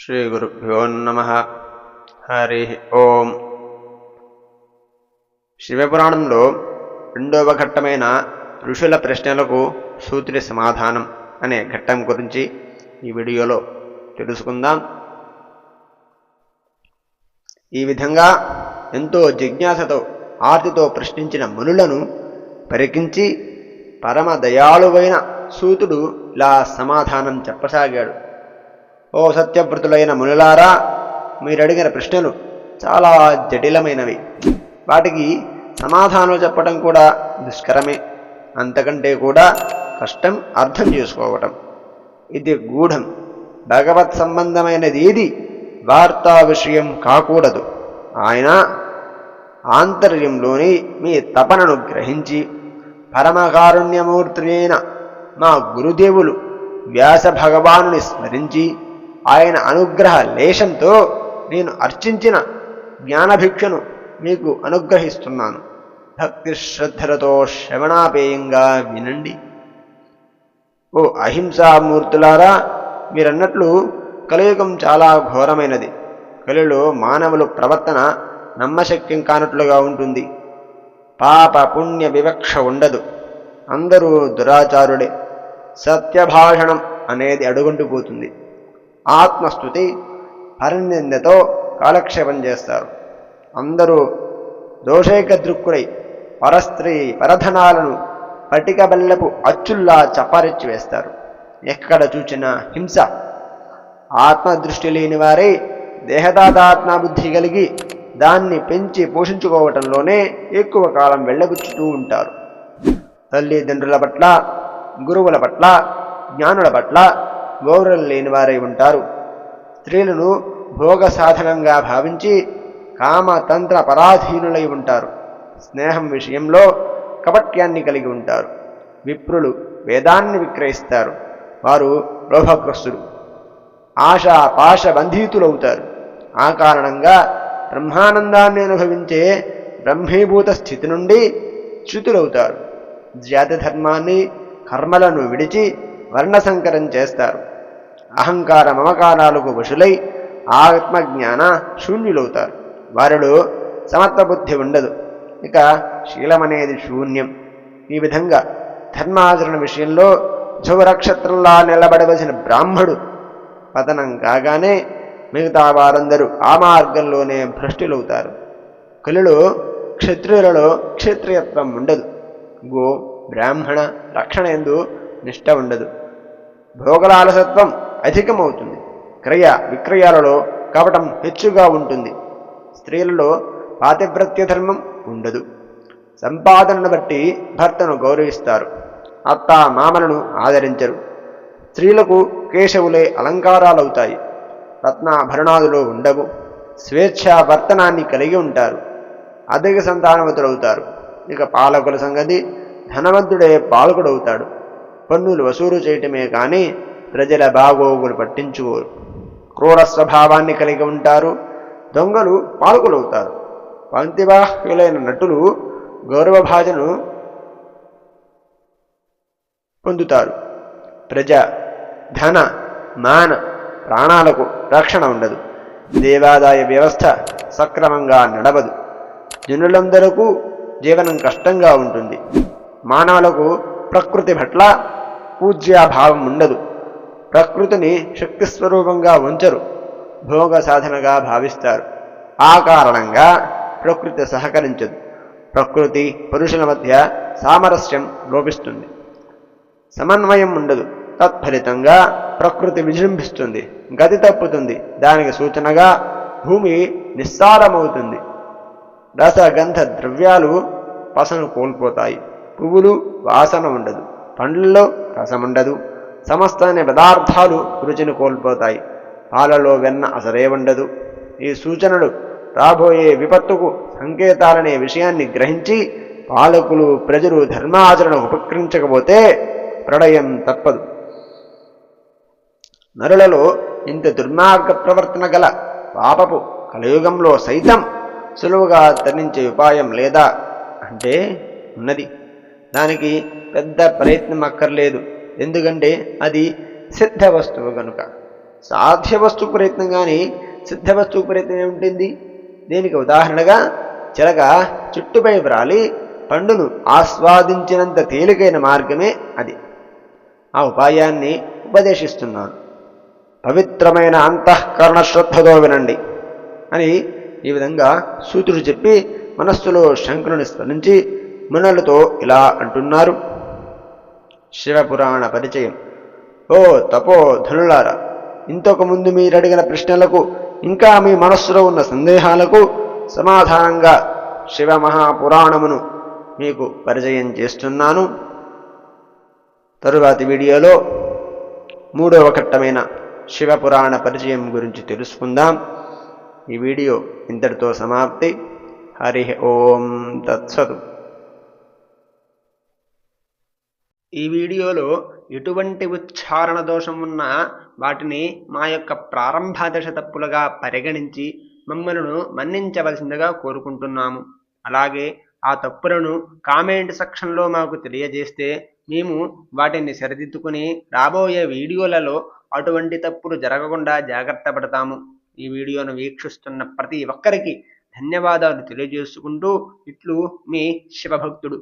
శ్రీగురుభ్యో నమ. హరి ఓం. శివపురాణంలో రెండవ ఘట్టమైన ఋషుల ప్రశ్నలకు సూత్రి సమాధానం అనే ఘట్టం గురించి ఈ వీడియోలో తెలుసుకుందాం. ఈ విధంగా ఎంతో జిజ్ఞాసతో ఆర్తితో ప్రశ్నించిన మునులను పరికించి పరమ దయాళువైన సూతుడు ఇలా సమాధానం చెప్పసాగాడు. ఓ సత్యవ్రతులైన మునులారా మీరడిగిన ప్రశ్నలు చాలా జటిలమైనవి. వాటికి సమాధానం చెప్పడం కూడా దుష్కరమే. అంతకంటే కూడా కష్టం అర్థం చేసుకోవటం. ఇది గూఢం. భగవత్ సంబంధమైనది ఏది వార్తా విషయం కాకూడదు. ఆయన ఆంతర్యంలోని మీ తపనను గ్రహించి పరమకారుణ్యమూర్తి అయిన మా గురుదేవులు వ్యాస భగవానుని స్మరించి ఆయన అనుగ్రహ లేశంతో నేను అర్చించిన జ్ఞానభిక్షను మీకు అనుగ్రహిస్తున్నాను. భక్తి శ్రద్ధలతో శ్రవణాపేయంగా వినండి. ఓ అహింసామూర్తులారా మీరన్నట్లు కలియుగం చాలా ఘోరమైనది. కలిలో మానవుల ప్రవర్తన నమ్మశక్యం కానట్లుగా ఉంటుంది. పాప పుణ్య వివక్ష ఉండదు. అందరూ దురాచారుడే సత్యభాషణం అనేది అడుగుంటూ పోతుంది. ఆత్మస్థుతి పరనిందతో కాలక్షేపం చేస్తారు. అందరూ దోషైక దృక్కుడై పరస్త్రీ పరధనాలను పటిక బెల్లపు అచ్చుల్లా చపారెచ్చి వేస్తారు. ఎక్కడ చూచినా హింస. ఆత్మదృష్టి లేని వారే దేహదాదాత్మ బుద్ధి కలిగి దాన్ని పెంచి పోషించుకోవటంలోనే ఎక్కువ కాలం వెళ్ళబుచ్చుతూ ఉంటారు. తల్లిదండ్రుల పట్ల గురువుల పట్ల జ్ఞానుల పట్ల గౌరవం లేని వారై ఉంటారు. స్త్రీలను భోగ సాధనంగా భావించి కామతంత్ర పరాధీనులై ఉంటారు. స్నేహం విషయంలో కపట్యాన్ని కలిగి ఉంటారు. విప్రులు వేదాన్ని విక్రయిస్తారు. వారు లోభగ్రస్తులు. ఆశ పాశ బంధీతులవుతారు. ఆ కారణంగా బ్రహ్మానందాన్ని అనుభవించే బ్రహ్మీభూత స్థితి నుండి చ్యుతులవుతారు. జాతి ధర్మాన్ని కర్మలను విడిచి వర్ణసంకరం చేస్తారు. అహంకార మమకారాలకు వశులై ఆత్మజ్ఞాన శూన్యులవుతారు. వారిలో సమత్వ బుద్ధి ఉండదు. ఇక శీలమనేది శూన్యం. ఈ విధంగా ధర్మాచరణ విషయంలో ధ్రువనక్షత్రంలా నిలబడవలసిన బ్రాహ్మడు పతనం కాగానే మిగతా వారందరూ ఆ మార్గంలోనే భ్రష్టులవుతారు. కలిలో క్షత్రియులలో క్షత్రియత్వం ఉండదు. గో బ్రాహ్మణ రక్షణ ఎందు నిష్ట ఉండదు. భోగలాలసత్వం అధికమవుతుంది. క్రయ విక్రయాలలో కపటం హెచ్చుగా ఉంటుంది. స్త్రీలలో పాతివ్రత్య ధర్మం ఉండదు. సంపాదనను బట్టి భర్తను గౌరవిస్తారు. అత్త మామలను ఆదరించరు. స్త్రీలకు కేశవులే అలంకారాలవుతాయి. రత్నాభరణాదులు ఉండవు. స్వేచ్ఛా వర్తనాన్ని కలిగి ఉంటారు. అధిక సంతానవతులవుతారు. ఇక పాలకుల సంగతి ధనవంతుడే పాలకుడవుతాడు. పన్నులు వసూలు చేయటమే కానీ ప్రజల బాగోగులు పట్టించుకోరు. క్రూర స్వభావాన్ని కలిగి ఉంటారు. దొంగలు పాలకులవుతారు. పంక్తివాహ్యులైన నటులు గౌరవభాజను పొందుతారు. ప్రజ ధన మాన ప్రాణాలకు రక్షణ ఉండదు. దేవాదాయ వ్యవస్థ సక్రమంగా నడవదు. జనులందరకు జీవనం కష్టంగా ఉంటుంది. మానవులకు ప్రకృతి పట్ల పూజ్యాభావం ఉండదు. ప్రకృతిని శక్తిస్వరూపంగా ఉంచరు. భోగ సాధనగా భావిస్తారు. ఆ కారణంగా ప్రకృతి సహకరించదు. ప్రకృతి పురుషుల మధ్య సామరస్యం లోపిస్తుంది. సమన్వయం ఉండదు. తత్ఫలితంగా ప్రకృతి విజృంభిస్తుంది. గతి తప్పుతుంది. దానికి సూచనగా భూమి నిస్సారమవుతుంది. రసగంధ ద్రవ్యాలు పసను కోల్పోతాయి. పువ్వులు వాసన ఉండదు. పండ్లలో రసం సమస్త అనే పదార్థాలు రుచిని కోల్పోతాయి. పాలలో వెన్న అసలే ఉండదు. ఈ సూచనలు రాబోయే విపత్తుకు సంకేతాలనే విషయాన్ని గ్రహించి పాలకులు ప్రజలు ధర్మాచరణ ఉపకరించకపోతే ప్రళయం తప్పదు. నరులలో ఇంత దుర్మార్గ ప్రవర్తన గల పాపపు కలియుగంలో సైతం సులువుగా తరించే ఉపాయం లేదా? అంటే ఉన్నది. దానికి పెద్ద ప్రయత్నం అక్కర్లేదు. ఎందుకంటే అది సిద్ధ వస్తువు కనుక. సాధ్య వస్తువు ప్రయత్నం కానీ సిద్ధ వస్తువు ప్రయత్నం ఏమిటింది? దీనికి ఉదాహరణగా చిలక చుట్టుపై వ్రాలి పండును ఆస్వాదించినంత తేలికైన మార్గమే అది. ఆ ఉపాయాన్ని ఉపదేశిస్తున్నాను పవిత్రమైన అంతఃకరణ శ్రద్ధతో వినండి అని ఈ విధంగా సూతుడు చెప్పి మనస్సులో శంకరుని స్మరించి మునులతో ఇలా అంటున్నారు. శివపురాణ పరిచయం. ఓ తపో ధనులారా ఇంతకుముందు మీరు అడిగిన ప్రశ్నలకు ఇంకా మీ మనస్సులో ఉన్న సందేహాలకు సమాధానంగా శివ మహాపురాణమును మీకు పరిచయం చేస్తున్నాను. తరువాతి వీడియోలో మూడవ ఘట్టమైన శివపురాణ పరిచయం గురించి తెలుసుకుందాం. ఈ వీడియో ఇంతటితో సమాప్తి. హరి ఓం తత్సతు. ఈ వీడియోలో ఎటువంటి ఉచ్చారణ దోషం ఉన్నా వాటిని మా యొక్క ప్రారంభ దశ తప్పులుగా పరిగణించి మమ్మలను మన్నించవలసిందిగా కోరుకుంటున్నాము. అలాగే ఆ తప్పులను కామెంట్ సెక్షన్లో మాకు తెలియజేస్తే మేము వాటిని సరిదిద్దుకుని రాబోయే వీడియోలలో అటువంటి తప్పులు జరగకుండా జాగ్రత్త పడతాము. ఈ వీడియోను వీక్షిస్తున్న ప్రతి ఒక్కరికి ధన్యవాదాలు తెలియజేసుకుంటూ ఇట్లు మీ శివభక్తుడు.